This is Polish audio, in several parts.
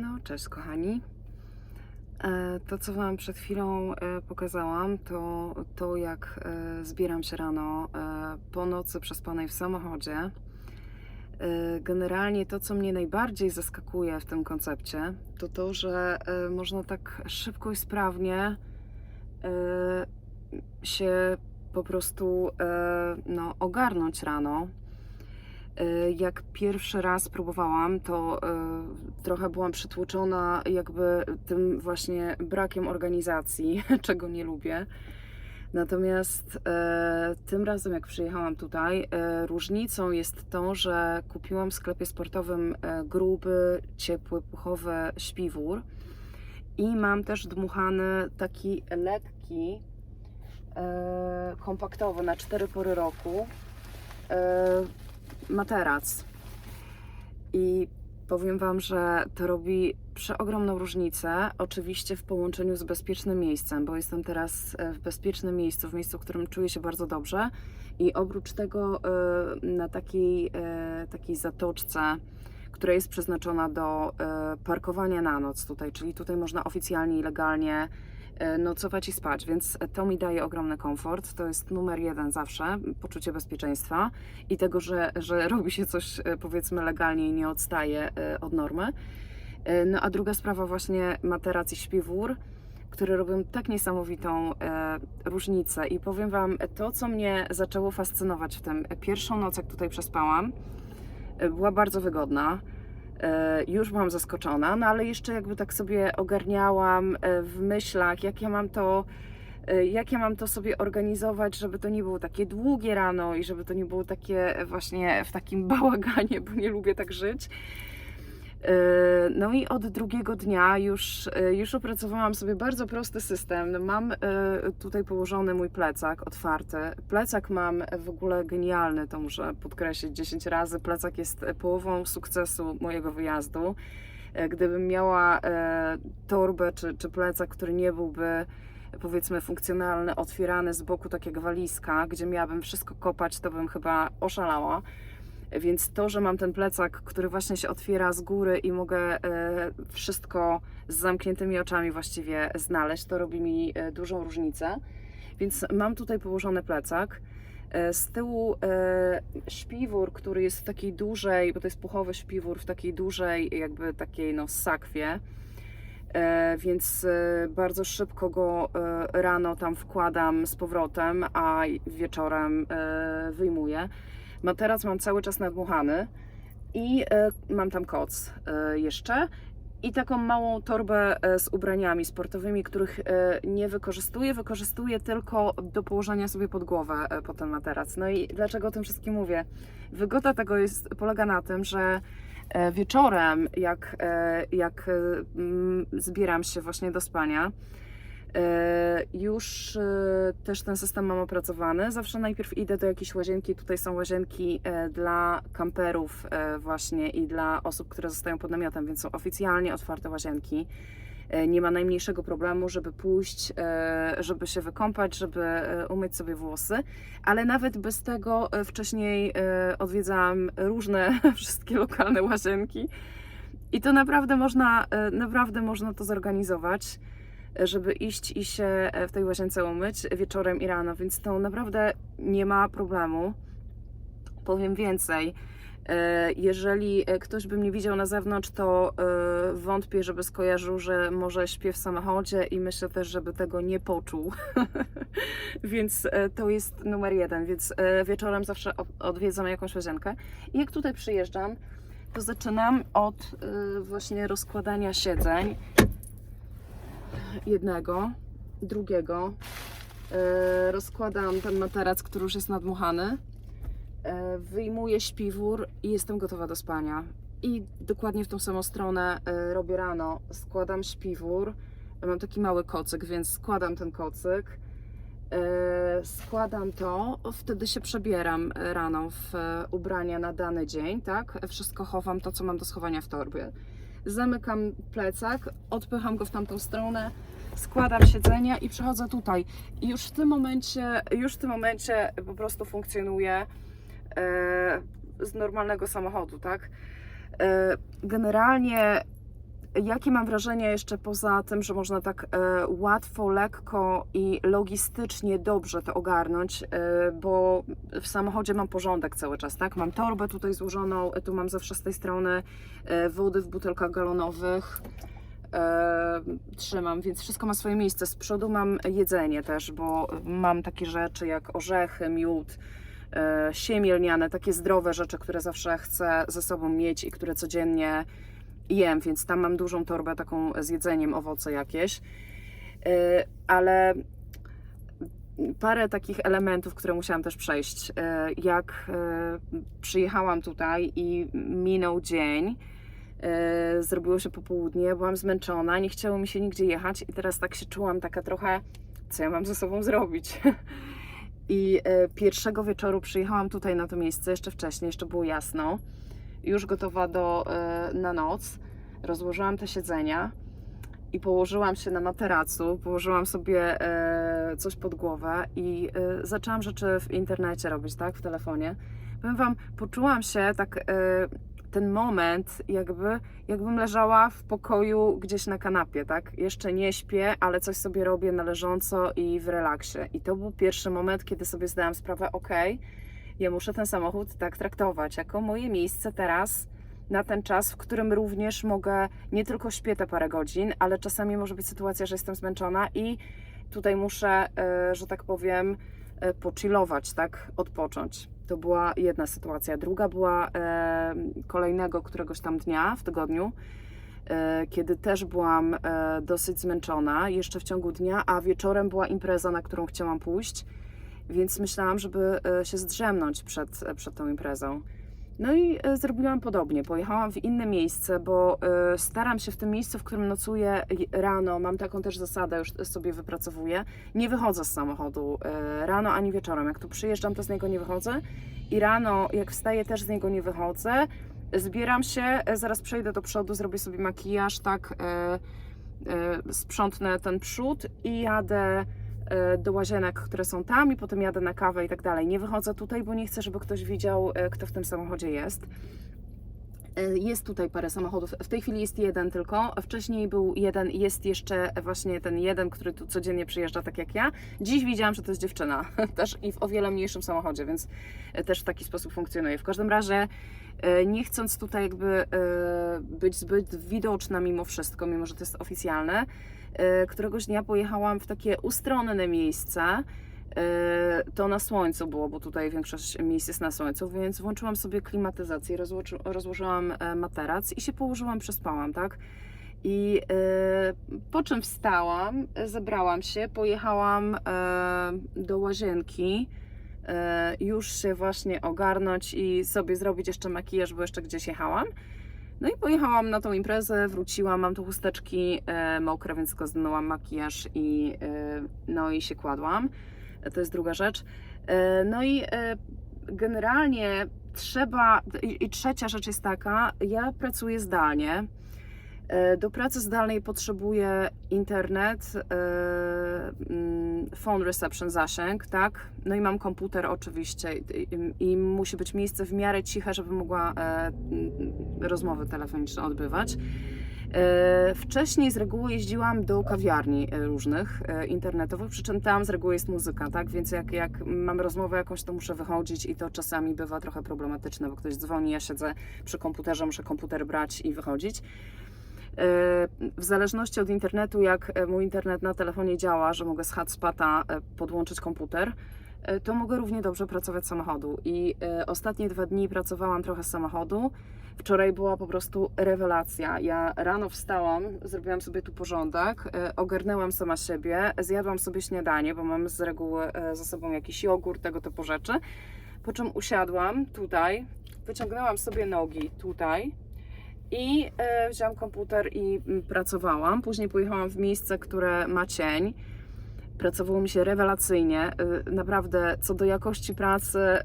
No, cześć kochani. E, To, co Wam przed chwilą e, pokazałam, to to, jak e, zbieram się rano po nocy przespanej w samochodzie. Generalnie to, co mnie najbardziej zaskakuje w tym koncepcie, to to, że można tak szybko i sprawnie się po prostu no, ogarnąć rano. E, Jak pierwszy raz próbowałam, to e, trochę byłam przytłoczona jakby tym właśnie brakiem organizacji, czego nie lubię. Natomiast e, tym razem, jak przyjechałam tutaj, różnicą jest to, że kupiłam w sklepie sportowym gruby, ciepły, puchowy śpiwór i mam też dmuchany taki lekki, kompaktowy na cztery pory roku materac. I powiem Wam, że to robi przeogromną różnicę, oczywiście w połączeniu z bezpiecznym miejscem, bo jestem teraz e, w bezpiecznym miejscu, w miejscu, w którym czuję się bardzo dobrze. I oprócz tego e, na takiej, e, takiej zatoczce, która jest przeznaczona do parkowania na noc tutaj, czyli tutaj można oficjalnie i legalnie nocować i spać, więc to mi daje ogromny komfort. To jest numer jeden zawsze, poczucie bezpieczeństwa i tego, że, że robi się coś e, powiedzmy legalnie i nie odstaje e, od normy. No a druga sprawa właśnie materac i śpiwór, które robią tak niesamowitą różnicę i powiem Wam, to co mnie zaczęło fascynować w tym, pierwszą noc jak tutaj przespałam, była bardzo wygodna. E, Już byłam zaskoczona, no ale jeszcze jakby tak sobie ogarniałam e, w myślach, jak ja mam to e, jak ja mam to sobie organizować, żeby to nie było takie długie rano i żeby to nie było takie właśnie w takim bałaganie, bo nie lubię tak żyć. E, No i od drugiego dnia już, e, już opracowałam sobie bardzo prosty system. No Mam e, tutaj położony mój plecak otwarty. Plecak mam w ogóle genialny, to muszę podkreślić 10 razy. Plecak jest połową sukcesu mojego wyjazdu. Gdybym miała torbę czy, czy plecak, który nie byłby powiedzmy funkcjonalny, otwierany z boku tak jak walizka, gdzie miałabym wszystko kopać, to bym chyba oszalała. Więc to, że mam ten plecak, który właśnie się otwiera z góry i mogę e, wszystko z zamkniętymi oczami właściwie znaleźć, to robi mi e, dużą różnicę. Więc mam tutaj położony plecak. E, Z tyłu śpiwór, który jest w takiej dużej, bo to jest puchowy śpiwór, w takiej dużej, jakby takiej no sakwie. Więc bardzo szybko go rano tam wkładam z powrotem, a wieczorem wyjmuję. Materac mam cały czas nadmuchany i e, mam tam koc e, jeszcze. I taką małą torbę e, z ubraniami sportowymi, których nie wykorzystuję. Wykorzystuję tylko do położenia sobie pod głowę po ten materac. No i dlaczego o tym wszystkim mówię? Wygoda tego jest, polega na tym, że wieczorem, jak, jak zbieram się właśnie do spania, Już e, też ten system mam opracowany. Zawsze najpierw idę do jakiejś łazienki. Tutaj są łazienki e, dla kamperów e, właśnie i dla osób, które zostają pod namiotem, więc są oficjalnie otwarte łazienki. E, Nie ma najmniejszego problemu, żeby pójść, e, żeby się wykąpać, żeby e, umyć sobie włosy, ale nawet bez tego e, wcześniej e, odwiedzałam różne wszystkie lokalne łazienki i to naprawdę można, e, naprawdę można to zorganizować żeby iść i się e, w tej łazience umyć wieczorem i rano, więc to naprawdę nie ma problemu. Powiem więcej. e, Jeżeli e, ktoś by mnie widział na zewnątrz, to wątpię, żeby skojarzył, że może śpię w samochodzie i myślę też, żeby tego nie poczuł. więc to jest numer jeden. Więc wieczorem zawsze od- odwiedzam jakąś łazienkę. I jak tutaj przyjeżdżam, to zaczynam od właśnie rozkładania siedzeń jednego, drugiego. E, rozkładam ten materac, który już jest nadmuchany. E, wyjmuję śpiwór i jestem gotowa do spania. I dokładnie w tą samą stronę e, robię rano. Składam śpiwór. Mam taki mały kocyk, więc składam ten kocyk. Składam to, wtedy się przebieram rano w ubrania na dany dzień, tak? Wszystko chowam, to co mam do schowania w torbie zamykam plecak, odpycham go w tamtą stronę, składam siedzenia i przechodzę tutaj. I już w tym momencie, już w tym momencie po prostu funkcjonuje e, z normalnego samochodu, tak? E, generalnie jakie mam wrażenie jeszcze poza tym, że można tak e, łatwo, lekko i logistycznie dobrze to ogarnąć, e, bo w samochodzie mam porządek cały czas, tak? Mam torbę tutaj złożoną, e, tu mam zawsze z tej strony wody w butelkach galonowych. E, trzymam, więc wszystko ma swoje miejsce. Z przodu mam jedzenie też, bo mam takie rzeczy jak orzechy, miód, e, siemię lniane, takie zdrowe rzeczy, które zawsze chcę ze sobą mieć i które codziennie jem, więc tam mam dużą torbę taką z jedzeniem, owoce jakieś. E, Ale parę takich elementów, które musiałam też przejść. E, Jak e, przyjechałam tutaj i minął dzień, zrobiło się popołudnie, byłam zmęczona, nie chciało mi się nigdzie jechać i teraz tak się czułam taka trochę, co ja mam ze sobą zrobić. I pierwszego wieczoru przyjechałam tutaj na to miejsce, jeszcze wcześniej, jeszcze było jasno, już gotowa do, e, na noc. Rozłożyłam te siedzenia i położyłam się na materacu, położyłam sobie e, coś pod głowę i e, zaczęłam rzeczy w internecie robić, tak, w telefonie. Powiem Wam, poczułam się tak, ten moment, jakby, jakbym leżała w pokoju gdzieś na kanapie, tak? Jeszcze nie śpię, ale coś sobie robię na leżąco i w relaksie. I to był pierwszy moment, kiedy sobie zdałam sprawę, okej, ja muszę ten samochód tak traktować, jako moje miejsce teraz na ten czas, w którym również mogę, nie tylko śpię te parę godzin, ale czasami może być sytuacja, że jestem zmęczona i tutaj muszę, e, że tak powiem, e, pochillować, tak, odpocząć. To była jedna sytuacja. Druga była e, kolejnego któregoś tam dnia w tygodniu, kiedy też byłam dosyć zmęczona jeszcze w ciągu dnia, a wieczorem była impreza, na którą chciałam pójść, więc myślałam, żeby e, się zdrzemnąć przed, przed tą imprezą. No i e, zrobiłam podobnie. Pojechałam w inne miejsce, bo e, staram się w tym miejscu, w którym nocuję rano, mam taką też zasadę, już sobie wypracowuję, nie wychodzę z samochodu e, rano ani wieczorem. Jak tu przyjeżdżam, to z niego nie wychodzę i rano, jak wstaję, też z niego nie wychodzę. Zbieram się, e, zaraz przejdę do przodu, zrobię sobie makijaż, tak, e, e, sprzątnę ten przód i jadę e, do łazienek, które są tam i potem jadę na kawę i tak dalej. Nie wychodzę tutaj, bo nie chcę, żeby ktoś widział, e, kto w tym samochodzie jest. E, Jest tutaj parę samochodów. W tej chwili jest jeden tylko. Wcześniej był jeden, jest jeszcze właśnie ten jeden, który tu codziennie przyjeżdża, tak jak ja. Dziś widziałam, że to jest dziewczyna, też i w o wiele mniejszym samochodzie, więc e, też w taki sposób funkcjonuje. W każdym razie, e, nie chcąc tutaj jakby e, być zbyt widoczna mimo wszystko, mimo że to jest oficjalne, e, któregoś dnia pojechałam w takie ustronne miejsce. E, To na słońcu było, bo tutaj większość miejsc jest na słońcu, więc włączyłam sobie klimatyzację, rozłoży, rozłożyłam e, materac i się położyłam, przespałam, tak? I e, po czym wstałam, e, zebrałam się, pojechałam e, do łazienki, e, już się właśnie ogarnąć i sobie zrobić jeszcze makijaż, bo jeszcze gdzieś jechałam. No i pojechałam na tą imprezę, wróciłam, mam tu chusteczki e, mokre, więc tylko makijaż i, e, no i się kładłam. E, To jest druga rzecz. E, no i e, generalnie trzeba, i, i trzecia rzecz jest taka, ja pracuję zdalnie. E, Do pracy zdalnej potrzebuję internet, e, mm, phone reception, zasięg, tak? No i mam komputer oczywiście i, musi być miejsce w miarę ciche, żeby mogła e, mm, rozmowy telefoniczne odbywać. Wcześniej z reguły jeździłam do kawiarni różnych internetowych, przy czym tam z reguły jest muzyka, tak? Więc jak, jak mam rozmowę jakąś, to muszę wychodzić i to czasami bywa trochę problematyczne, bo ktoś dzwoni, ja siedzę przy komputerze, muszę komputer brać i wychodzić. W zależności od internetu, jak e, mój internet na telefonie działa, że mogę z hotspota e, podłączyć komputer, e, to mogę równie dobrze pracować z samochodu. I ostatnie dwa dni pracowałam trochę z samochodu. Wczoraj była po prostu rewelacja. Ja rano wstałam, zrobiłam sobie tu porządek, ogarnęłam sama siebie, zjadłam sobie śniadanie, bo mam z reguły ze sobą jakiś jogurt, tego typu rzeczy. Po czym usiadłam tutaj, wyciągnęłam sobie nogi tutaj, i e, wzięłam komputer i mm, pracowałam. Później pojechałam w miejsce, które ma cień. Pracowało mi się rewelacyjnie. E, naprawdę, co do jakości pracy, e,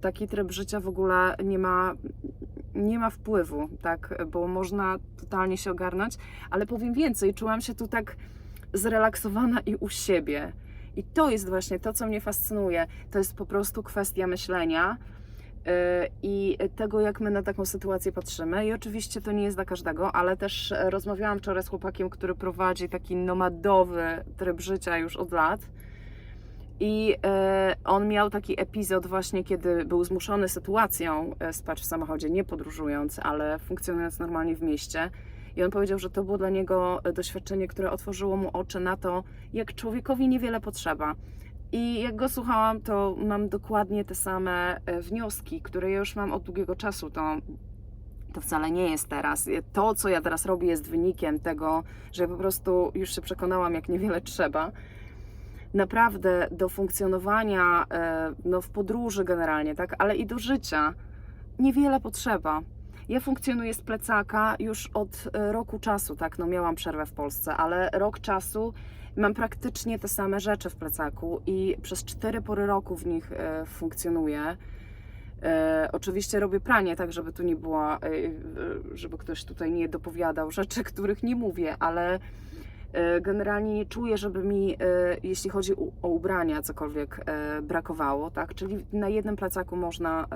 taki tryb życia w ogóle nie ma, nie ma wpływu, tak? Bo można totalnie się ogarnąć. Ale powiem więcej, czułam się tu tak zrelaksowana i u siebie. I to jest właśnie to, co mnie fascynuje. To jest po prostu kwestia myślenia i tego, jak my na taką sytuację patrzymy. I oczywiście to nie jest dla każdego, ale też e, rozmawiałam wczoraj z chłopakiem, który prowadzi taki nomadowy tryb życia już od lat. I e, on miał taki epizod właśnie, kiedy był zmuszony sytuacją e, spać w samochodzie, nie podróżując, ale funkcjonując normalnie w mieście. I on powiedział, że to było dla niego e, doświadczenie, które otworzyło mu oczy na to, jak człowiekowi niewiele potrzeba. I jak go słuchałam, to mam dokładnie te same e, wnioski, które już mam od długiego czasu. To, to wcale nie jest teraz. To, co ja teraz robię, jest wynikiem tego, że po prostu już się przekonałam, jak niewiele trzeba. Naprawdę do funkcjonowania e, no, w podróży generalnie, tak, ale i do życia niewiele potrzeba. Ja funkcjonuję z plecaka już od e, roku czasu, tak, no miałam przerwę w Polsce, ale rok czasu mam praktycznie te same rzeczy w plecaku i przez cztery pory roku w nich e, funkcjonuję. E, oczywiście robię pranie, tak żeby tu nie było, e, żeby ktoś tutaj nie dopowiadał rzeczy, których nie mówię, ale generalnie nie czuję, żeby mi, jeśli chodzi o ubrania, cokolwiek brakowało, tak? Czyli na jednym plecaku można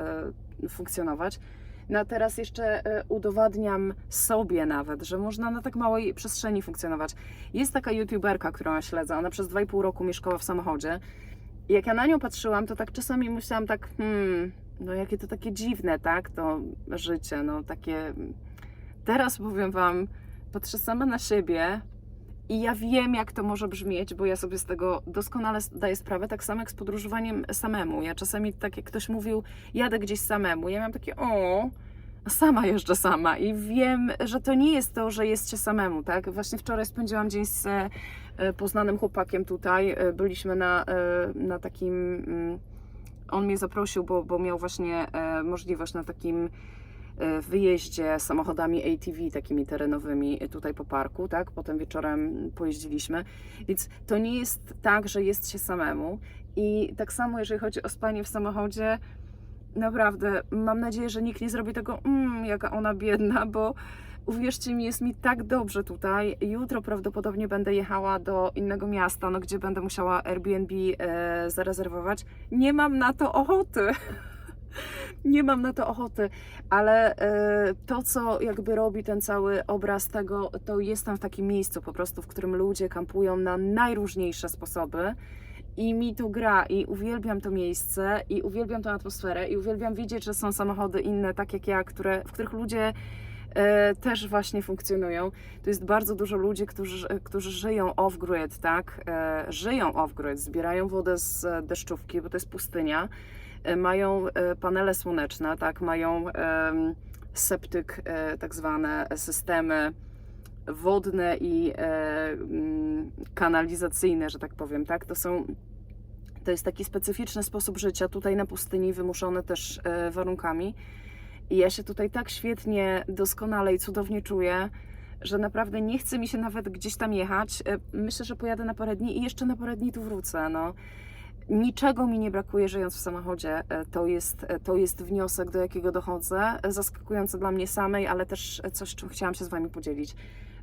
funkcjonować. No teraz jeszcze e, udowadniam sobie nawet, że można na tak małej przestrzeni funkcjonować. Jest taka youtuberka, którą ja śledzę, ona przez 2,5 roku mieszkała w samochodzie. Jak ja na nią patrzyłam, to tak czasami myślałam tak, hmm, no jakie to takie dziwne, tak, to życie, no takie... Teraz powiem Wam, patrzę sama na siebie i ja wiem, jak to może brzmieć, bo ja sobie z tego doskonale zdaję sprawę, tak samo jak z podróżowaniem samemu. Ja czasami, tak jak ktoś mówił, jadę gdzieś samemu, ja miałam takie, o, sama jeżdżę sama i wiem, że to nie jest to, że jest się samemu, tak? Właśnie wczoraj spędziłam dzień z e, poznanym chłopakiem tutaj, e, byliśmy na, e, na takim, mm, on mnie zaprosił, bo, bo miał właśnie możliwość na takim e, wyjeździe samochodami ATV takimi terenowymi tutaj po parku, tak? Potem wieczorem pojeździliśmy. Więc to nie jest tak, że jest się samemu. I tak samo jeżeli chodzi o spanie w samochodzie, naprawdę mam nadzieję, że nikt nie zrobi tego, mmm, jaka ona biedna, bo uwierzcie mi, jest mi tak dobrze tutaj. Jutro prawdopodobnie będę jechała do innego miasta, no, gdzie będę musiała Airbnb e, zarezerwować. Nie mam na to ochoty. Nie mam na to ochoty, ale e, to, co jakby robi ten cały obraz tego, to jestem w takim miejscu po prostu, w którym ludzie kampują na najróżniejsze sposoby i mi tu gra i uwielbiam to miejsce i uwielbiam tę atmosferę i uwielbiam widzieć, że są samochody inne, tak jak ja, które, w których ludzie e, też właśnie funkcjonują. Tu jest bardzo dużo ludzi, którzy, którzy żyją off-grid, tak? E, żyją off-grid, zbierają wodę z e, deszczówki, bo to jest pustynia. E, mają e, panele słoneczne, tak? Mają septyk, e, tak zwane systemy wodne i mm, kanalizacyjne, że tak powiem, tak? To są to jest taki specyficzny sposób życia tutaj na pustyni, wymuszony też warunkami. I ja się tutaj tak świetnie, doskonale i cudownie czuję, że naprawdę nie chce mi się nawet gdzieś tam jechać. Myślę, że pojadę na parę dni i jeszcze na parę dni tu wrócę. No. Niczego mi nie brakuje żyjąc w samochodzie. E, To jest, e, to jest wniosek, do jakiego dochodzę. Zaskakujące dla mnie samej, ale też coś, czym chciałam się z Wami podzielić.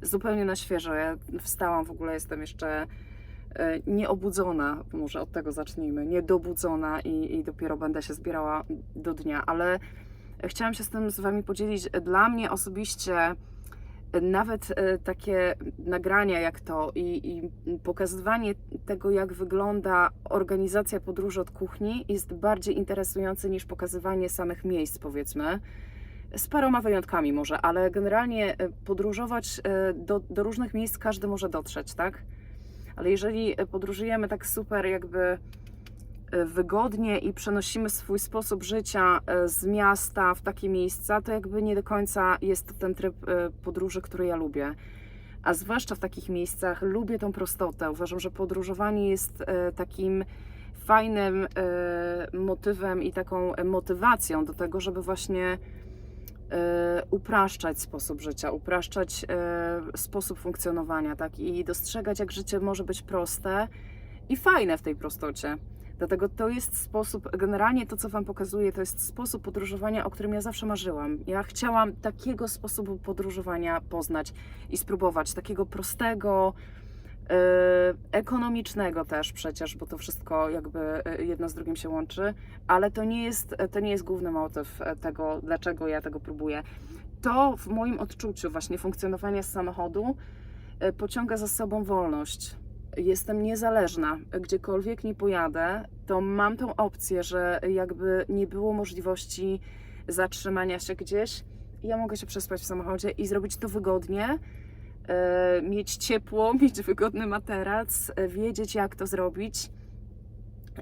Zupełnie na świeżo. Ja wstałam w ogóle, jestem jeszcze e, nieobudzona, może od tego zacznijmy, niedobudzona i, i dopiero będę się zbierała do dnia, ale chciałam się z tym z Wami podzielić. Dla mnie osobiście nawet e, takie nagrania jak to i, i pokazywanie tego, jak wygląda organizacja podróży od kuchni, jest bardziej interesujące niż pokazywanie samych miejsc, powiedzmy. Z paroma wyjątkami może, ale generalnie e, podróżować e, do, do różnych miejsc każdy może dotrzeć, tak? Ale jeżeli podróżujemy tak super jakby wygodnie i przenosimy swój sposób życia e, z miasta w takie miejsca, to jakby nie do końca jest to ten tryb e, podróży, który ja lubię. A zwłaszcza w takich miejscach lubię tą prostotę. Uważam, że podróżowanie jest e, takim fajnym e, motywem i taką e, motywacją do tego, żeby właśnie e, upraszczać sposób życia, upraszczać e, sposób funkcjonowania, tak? I dostrzegać, jak życie może być proste i fajne w tej prostocie. Dlatego to jest sposób, generalnie to, co Wam pokazuję, to jest sposób podróżowania, o którym ja zawsze marzyłam. Ja chciałam takiego sposobu podróżowania poznać i spróbować, takiego prostego, ekonomicznego też przecież, bo to wszystko jakby e, jedno z drugim się łączy, ale to nie jest, to nie jest główny motyw e, tego, dlaczego ja tego próbuję. To w moim odczuciu właśnie funkcjonowanie z samochodu pociąga za sobą wolność. Jestem niezależna. Gdziekolwiek nie pojadę, to mam tą opcję, że jakby nie było możliwości zatrzymania się gdzieś. Ja mogę się przespać w samochodzie i zrobić to wygodnie, e, mieć ciepło, mieć wygodny materac, e, wiedzieć jak to zrobić.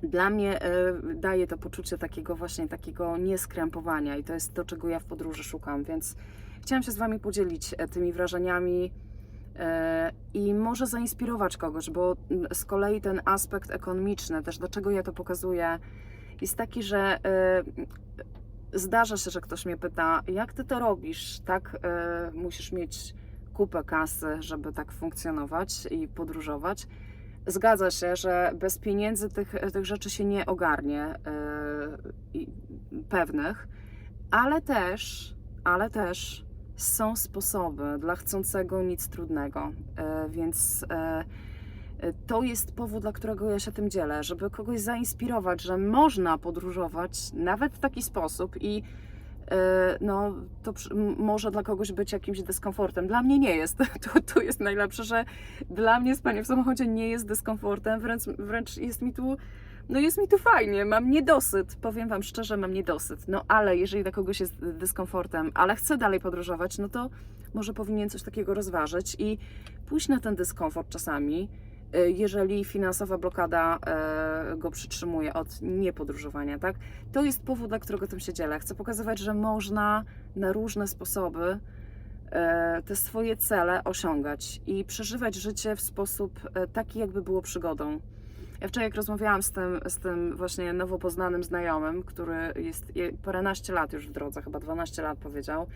Dla mnie e, daje to poczucie takiego właśnie takiego nieskrępowania i to jest to, czego ja w podróży szukam, więc chciałam się z Wami podzielić tymi wrażeniami i może zainspirować kogoś, bo z kolei ten aspekt ekonomiczny, też dlaczego ja to pokazuję, jest taki, że e, zdarza się, że ktoś mnie pyta, jak ty to robisz, tak? E, musisz mieć kupę kasy, żeby tak funkcjonować i podróżować. Zgadza się, że bez pieniędzy tych, tych rzeczy się nie ogarnie, e, pewnych, ale też, ale też są sposoby dla chcącego nic trudnego, e, więc e, to jest powód, dla którego ja się tym dzielę, żeby kogoś zainspirować, że można podróżować nawet w taki sposób i e, no, to może dla kogoś być jakimś dyskomfortem. Dla mnie nie jest. To, to jest najlepsze, że dla mnie spanie w samochodzie nie jest dyskomfortem, wręcz, wręcz jest mi tu no jest mi tu fajnie, mam niedosyt, powiem Wam szczerze, mam niedosyt. No ale jeżeli dla kogoś jest dyskomfortem, ale chce dalej podróżować, no to może powinien coś takiego rozważyć i pójść na ten dyskomfort czasami, y, jeżeli finansowa blokada e, go przytrzymuje od niepodróżowania, tak? To jest powód, dla którego tym się dzielę. Chcę pokazywać, że można na różne sposoby e, te swoje cele osiągać i przeżywać życie w sposób e, taki, jakby było przygodą. Ja wczoraj jak rozmawiałam z tym, z tym właśnie nowo poznanym znajomym, który jest je- paręnaście lat już w drodze, chyba 12 lat powiedział,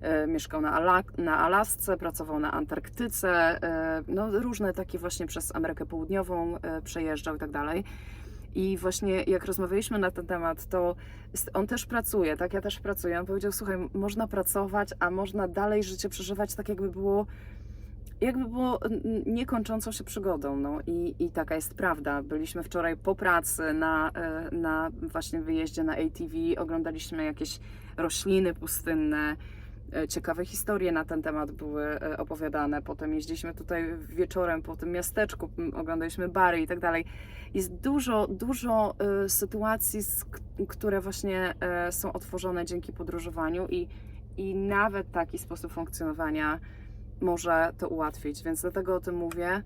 e, mieszkał na, Ala na Alasce, pracował na Antarktyce, e, no różne takie właśnie przez Amerykę Południową e, przejeżdżał i tak dalej. I właśnie jak rozmawialiśmy na ten temat, to on też pracuje, tak? Ja też pracuję. On powiedział, słuchaj, można pracować, a można dalej życie przeżywać tak, jakby było jakby było niekończącą się przygodą. No i, i taka jest prawda. Byliśmy wczoraj po pracy na, e, na właśnie wyjeździe na ATV, oglądaliśmy jakieś rośliny pustynne. e, Ciekawe historie na ten temat były e, opowiadane. Potem jeździliśmy tutaj wieczorem po tym miasteczku, oglądaliśmy bary i tak dalej. Jest dużo, dużo sytuacji, które właśnie są otworzone dzięki podróżowaniu i, i nawet taki sposób funkcjonowania może to ułatwić, więc dlatego o tym mówię.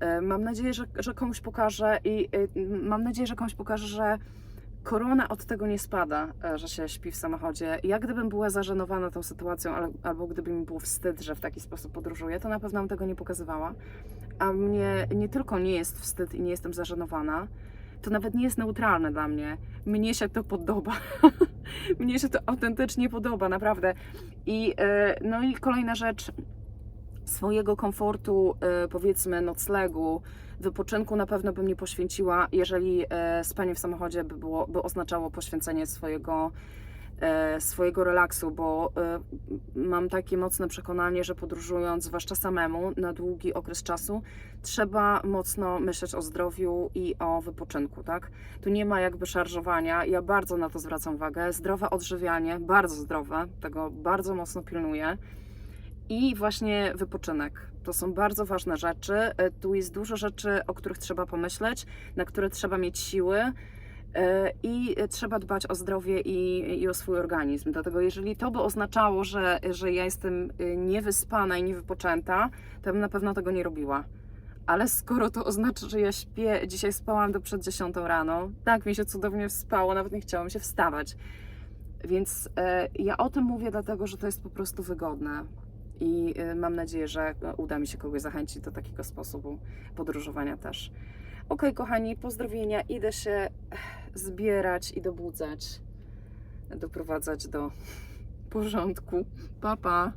E, Mam nadzieję, że, że komuś pokażę i e, mam nadzieję, że komuś pokażę, że korona od tego nie spada, e, że się śpi w samochodzie. Ja gdybym była zażenowana tą sytuacją, al- albo gdyby mi było wstyd, że w taki sposób podróżuję, to na pewno bym tego nie pokazywała. A mnie nie tylko nie jest wstyd i nie jestem zażenowana, to nawet nie jest neutralne dla mnie. Mnie się to podoba. mnie się to autentycznie podoba, naprawdę. I, no i kolejna rzecz, swojego komfortu, e, powiedzmy noclegu, wypoczynku na pewno bym nie poświęciła, jeżeli e, spanie w samochodzie by, było, by oznaczało poświęcenie swojego, e, swojego relaksu, bo mam takie mocne przekonanie, że podróżując, zwłaszcza samemu, na długi okres czasu, trzeba mocno myśleć o zdrowiu i o wypoczynku, tak? Tu nie ma jakby szarżowania, ja bardzo na to zwracam uwagę. Zdrowe odżywianie, bardzo zdrowe, tego bardzo mocno pilnuję i właśnie wypoczynek. To są bardzo ważne rzeczy. E, Tu jest dużo rzeczy, o których trzeba pomyśleć, na które trzeba mieć siły e, i trzeba dbać o zdrowie i, i o swój organizm. Dlatego, jeżeli to by oznaczało, że, że ja jestem e, niewyspana i niewypoczęta, to bym na pewno tego nie robiła. Ale skoro to oznacza, że ja śpię, dzisiaj spałam do przed 10 rano, tak mi się cudownie wspało, nawet nie chciałam się wstawać. Więc e, ja o tym mówię, dlatego że to jest po prostu wygodne. I e, mam nadzieję, że uda mi się kogoś zachęcić do takiego sposobu podróżowania też. Ok, kochani, pozdrowienia. Idę się zbierać i dobudzać, doprowadzać do porządku. Pa, pa.